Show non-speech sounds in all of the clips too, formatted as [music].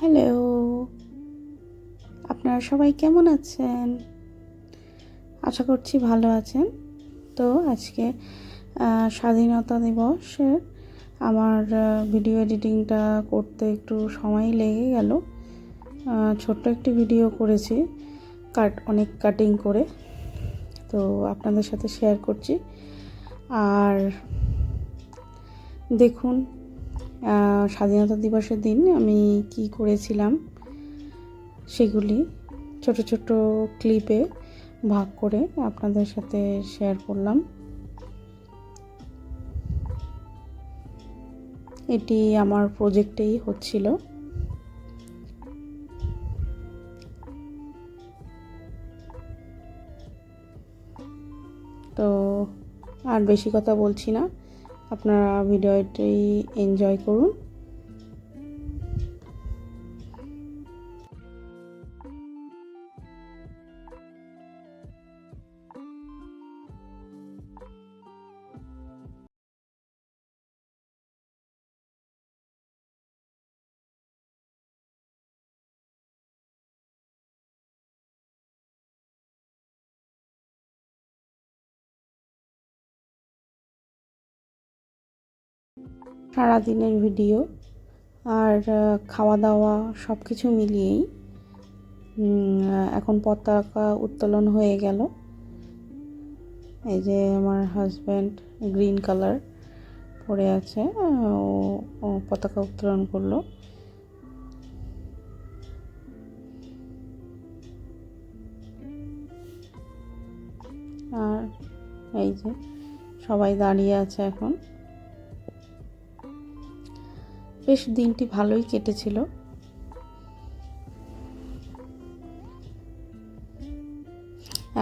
Hello আপনারা সবাই কেমন আছেন? আশা করছি ভালো আছেন। তো আজকে স্বাধীনতা দিবসে আমার ভিডিও এডিটিংটা করতে একটু সময় লেগে গেল। ছোট্ট একটি ভিডিও করেছি কাট অনেক কাটিং করে। তো আপনাদের সাথে শেয়ার করছি। আর দেখুন স্বাধীনতা দিবসের দিন আমি কি করেছিলাম সেগুলি ছোট ছোট ক্লিপে ভাগ করে আপনাদের সাথে শেয়ার করলাম। এটি আমার প্রজেক্টেই হচ্ছিল। তো আর বেশি কথা বলছি না। আপনারা ভিডিওটি এনজয় করুন। সারাদিনের ভিডিও আর খাওয়া দাওয়া সব কিছু মিলিয়েই এখন পতাকা উত্তোলন হয়ে গেল। এই যে আমার হাজব্যান্ড গ্রিন কালার পরে আছে, ও ও পতাকা উত্তোলন করল। আর এই যে সবাই দাঁড়িয়ে আছে এখন। বেশ দিনটি ভালোই কেটেছিল।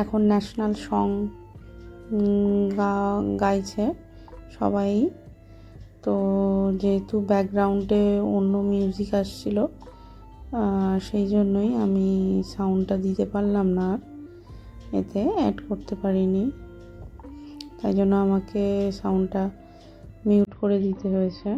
এখন ন্যাশনাল সং গাইছে সবাই। তো যেহেতু ব্যাকগ্রাউন্ডে অন্য মিউজিক আসছিল সেই জন্যই আমি সাউন্ডটা দিতে পারলাম না আর। এতে অ্যাড করতে পারিনি। তাই জন্য আমাকে সাউন্ডটা মিউট করে দিতে হয়েছে।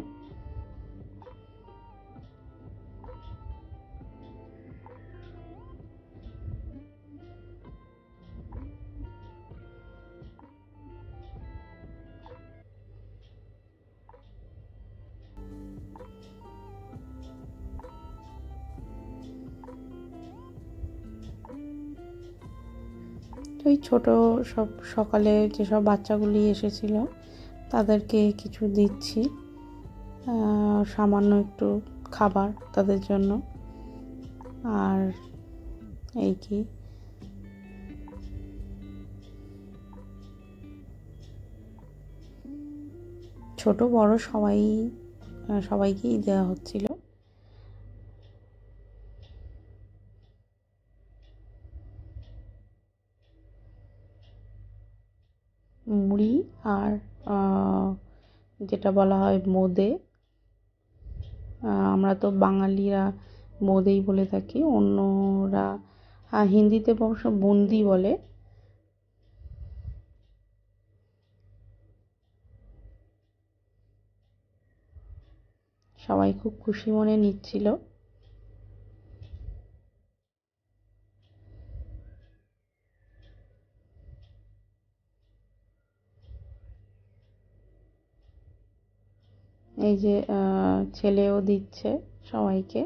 তো ছোট সব সকালে যেসব বাচ্চাগুলি এসেছিল, তাদেরকে কিছু দিচ্ছি সামান্য একটু খাবার তাদের জন্য। আর এই কি? ছোট বড় সবাই, সবাইকেই দেওয়া হচ্ছিল মুড়ি আর আহ, যেটা বলা হয় আহ, আমরা তো বাঙালিরা বোঁদেই বলে থাকি। অন্যরা হিন্দিতে অবশ্য বুন্দি বলে। সবাই খুব খুশি মনে নিচ্ছিল। এই যে ছেলেও দিচ্ছে সবাইকে।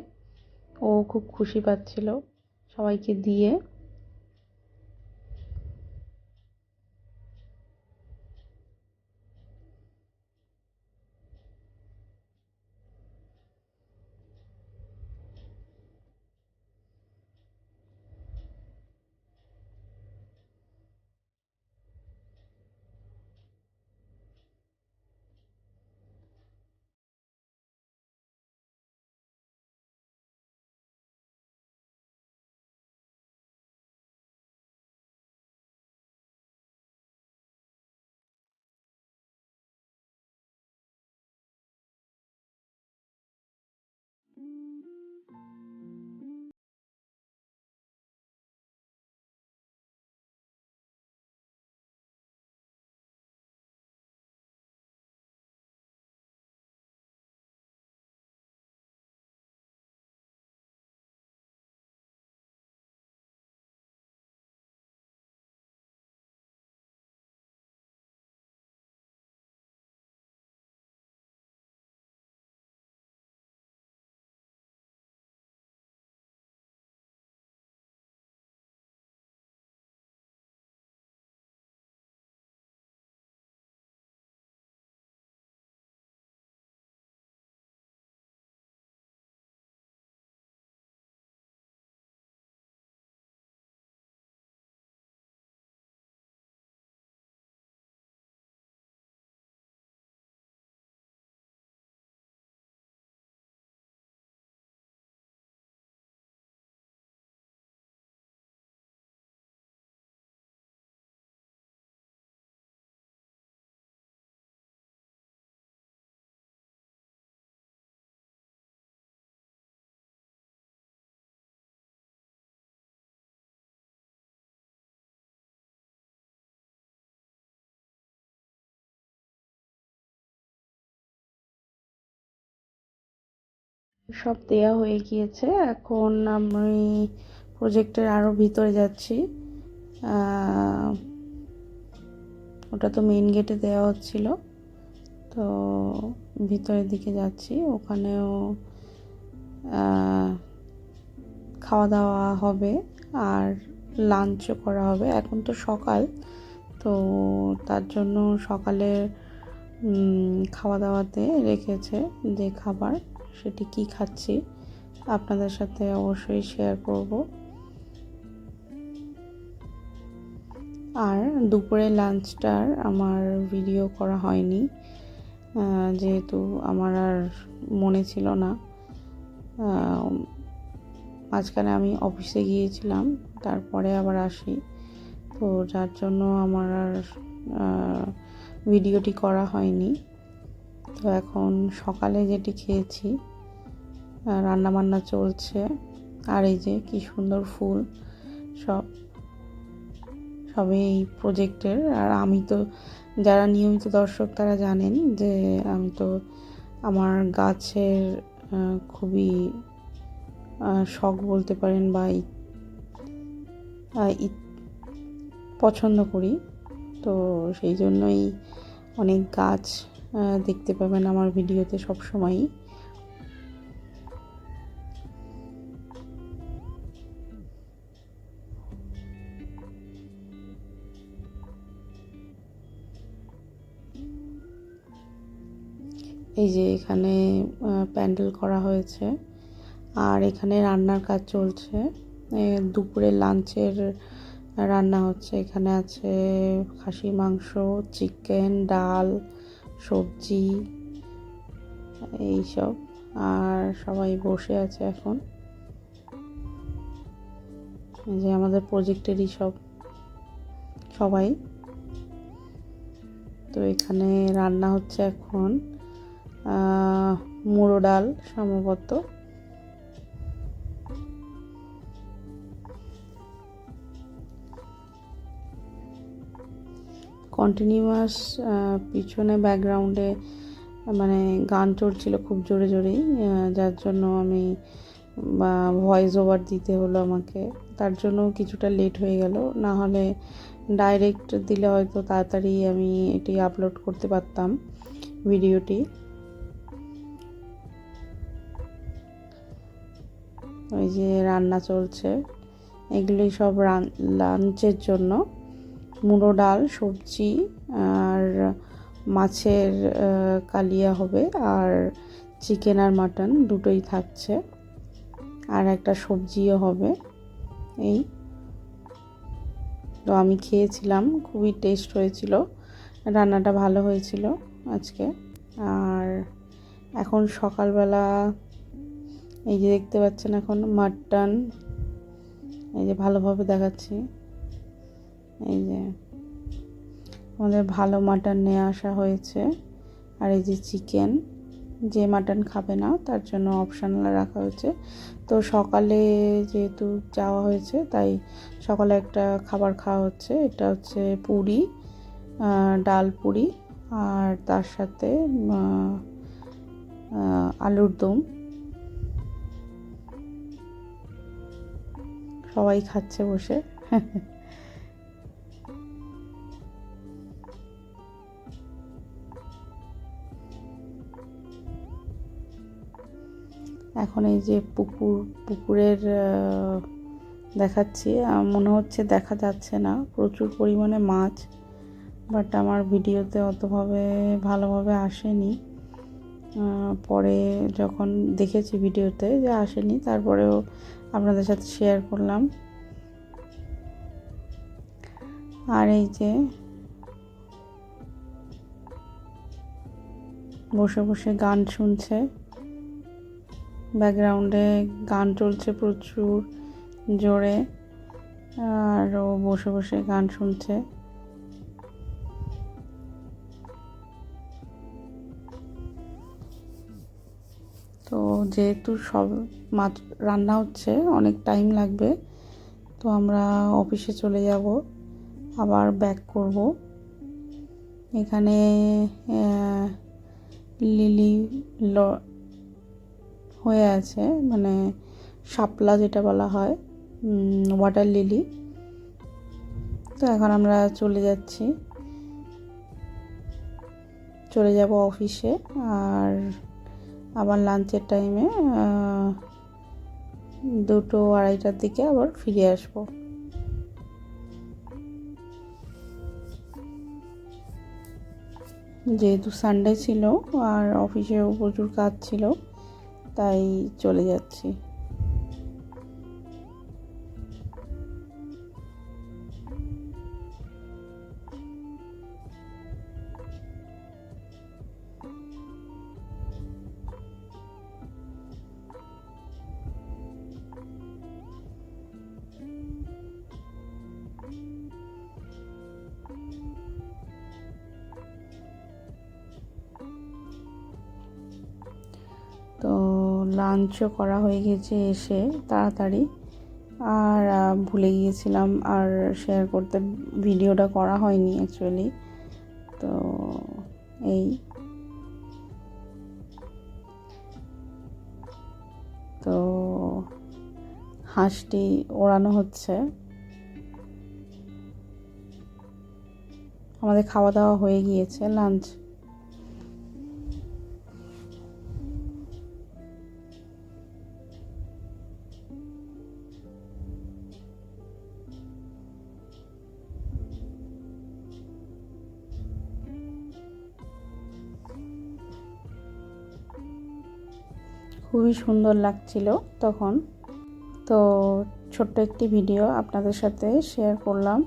ও খুব খুশি পাচ্ছিল সবাইকে দিয়ে। সব দেয়া হয়ে গিয়েছে। এখন আমি প্রজেক্টের আরও ভিতরে যাচ্ছি। ওটা তো মেইন গেটে দেওয়া হচ্ছিল। তো ভিতরের দিকে যাচ্ছি। ওখানেও খাওয়া দাওয়া হবে আর লাঞ্চও করা হবে। এখন তো সকাল। তো তার জন্য সকালের খাওয়া দাওয়াতে রেখেছে যে খাবার। সেটি কি খাচ্ছি আপনাদের সাথে অবশ্যই শেয়ার করব। আর দুপুরে লাঞ্চটার আমার ভিডিও করা হয়নি যেহেতু আমার আর মনে ছিল না। মাঝখানে আমি অফিসে গিয়েছিলাম, তারপরে আবার আসি। তো যার জন্য আমার আর ভিডিওটি করা হয়নি। তো এখন সকালে যেটি খেয়েছি রান্না বান্না চলছে। আর এই যে কি সুন্দর ফুল, সব, সবই এই প্রজেক্টের। আর আমি তো, যারা নিয়মিত দর্শক তারা জানেন যে আমি তো আমার গাছের খুবই শখ বলতে পারেন বা পছন্দ করি। তো সেই জন্যই অনেক গাছ দেখতে পাবেন আমার ভিডিওতে সব সময়ই। এই যে এখানে প্যান্ডেল করা হয়েছে। আর এখানে রান্নার কাজ চলছে। দুপুরে লাঞ্চের রান্না হচ্ছে। এখানে আছে খাসি মাংস, চিকেন, ডাল সবজি, এইসব। আর সবাই বসে আছে এখন। যে আমাদের প্রজেক্টেরই সব, সবাই। তো এখানে রান্না হচ্ছে এখন মুড়ো ডাল সম্ভবত। কন্টিনিউয়াস পিছনে ব্যাকগ্রাউন্ডে মানে গান চলছিল খুব জোরে জোরেই যার জন্য আমি ভয়েস ওভার দিতে হলো আমাকে। তার জন্য কিছুটা লেট হয়ে গেল। না হলে ডাইরেক্ট দিলে হয়তো তাড়াতাড়ি আমি এটি আপলোড করতে পারতাম ভিডিওটি। ওই যে রান্না চলছে। এগুলোই সব রান লাঞ্চের জন্য। মুড়ো ডাল, সবজি আর মাছের কালিয়া হবে আর চিকেন আর মাটন দুটোই থাকছে। আর একটা সবজিও হবে এই। তো আমি খেয়েছিলাম, খুবই টেস্ট হয়েছিল, রান্নাটা ভালো হয়েছিল আজকে। আর এখন সকালবেলা এই যে দেখতে পাচ্ছেন এখন মাটন, এই যে ভালোভাবে দেখাচ্ছি। এই যে আমাদের ভালো মাটন নিয়ে আসা হয়েছে। আর এই যে চিকেন, যে মাটন খাবে না, তার জন্য অপশানাল রাখা হয়েছে। তো সকালে যেহেতু যাওয়া হয়েছে, তাই সকালে একটা খাবার খাওয়া হচ্ছে। এটা হচ্ছে পুরি ডাল পুরি, আর তার সাথে আলুর দম। সবাই খাচ্ছে বসে। [laughs] এখন এই যে পুকুর, পুকুরের দেখাচ্ছি। মনে হচ্ছে দেখা যাচ্ছে না। প্রচুর পরিমাণে মাছ বাট আমার ভিডিওতে অতভাবে, ভালোভাবে আসেনি। পরে যখন দেখেছি ভিডিওতে যে আসেনি, তারপরেও আপনাদের সাথে শেয়ার করলাম। আর এই যে বসে বসে গান শুনছে। ব্যাকগ্রাউন্ডে গান চলছে প্রচুর জোরে, আর ও বসে বসে গান শুনছে। তো যেহেতু সব মাছ রান্না হচ্ছে, অনেক টাইম লাগবে, তো আমরা অফিসে চলে যাব, আবার ব্যাক করব। এখানে লিলি ল হয়ে আছে মানে শাপলা যেটা বলা হয় ওয়াটার লিলি তো এখন আমরা চলে যাচ্ছি। চলে যাব অফিসে আর আবার লাঞ্চের টাইমে দুটো আড়াইটার দিকে আবার ফিরে আসব। যেহেতু সানডে ছিল, আর অফিসেও প্রচুর কাজ ছিল তাই চলে যাচ্ছি। লাঞ্চও করা হয়ে গেছে এসে তাড়াতাড়ি। আর ভুলে গিয়েছিলাম আর শেয়ার করতে, ভিডিওটা করা হয়নি অ্যাকচুয়ালি তো এই। তো হাঁসটি ওড়ানো হচ্ছে। আমাদের খাওয়া দাওয়া হয়ে গিয়েছে, লাঞ্চ। খুবই সুন্দর লাগছিল তখন। তো ছোট্ট একটি ভিডিও আপনাদের সাথে শেয়ার করলাম।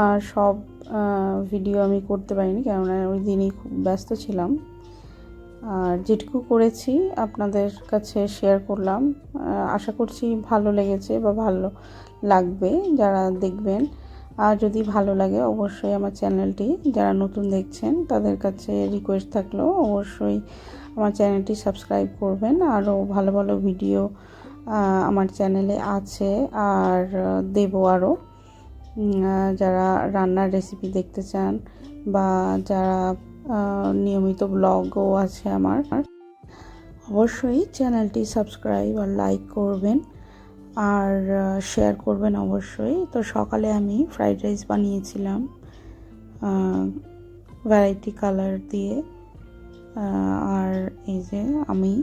আর সব ভিডিও আমি করতে পারিনি কেননা ওই দিনই খুব ব্যস্ত ছিলাম। আর যেটুকু করেছি আপনাদের কাছে শেয়ার করলাম। আশা করছি ভালো লেগেছে বা ভালো লাগবে যারা দেখবেন। আর যদি ভালো লাগে অবশ্যই আমার চ্যানেলটি যারা নতুন দেখছেন তাদের কাছে রিকোয়েস্ট থাকলেও অবশ্যই আমার চ্যানেলটি সাবস্ক্রাইব করবেন। আরও ভালো ভালো ভিডিও আমার চ্যানেলে আছে। আর দেবো আরও। যারা রান্নার রেসিপি দেখতে চান বা যারা নিয়মিত ব্লগও আছে আমার, অবশ্যই চ্যানেলটি সাবস্ক্রাইব আর লাইক করবেন। আর শেয়ার করবেন অবশ্যই। তো সকালে আমি ফ্রাইড রাইস বানিয়েছিলাম ভ্যারাইটি কালার দিয়ে। আর এই যে আমি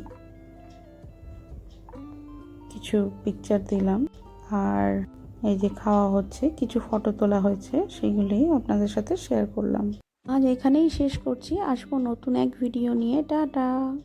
কিছু পিকচার দিলাম। আর এই যে খাওয়া হচ্ছে, কিছু ফটো তোলা হয়েছে, সেগুলি আপনাদের সাথে শেয়ার করলাম। আজ এখানেই শেষ করছি। আসব নতুন এক ভিডিও নিয়ে। টাটা!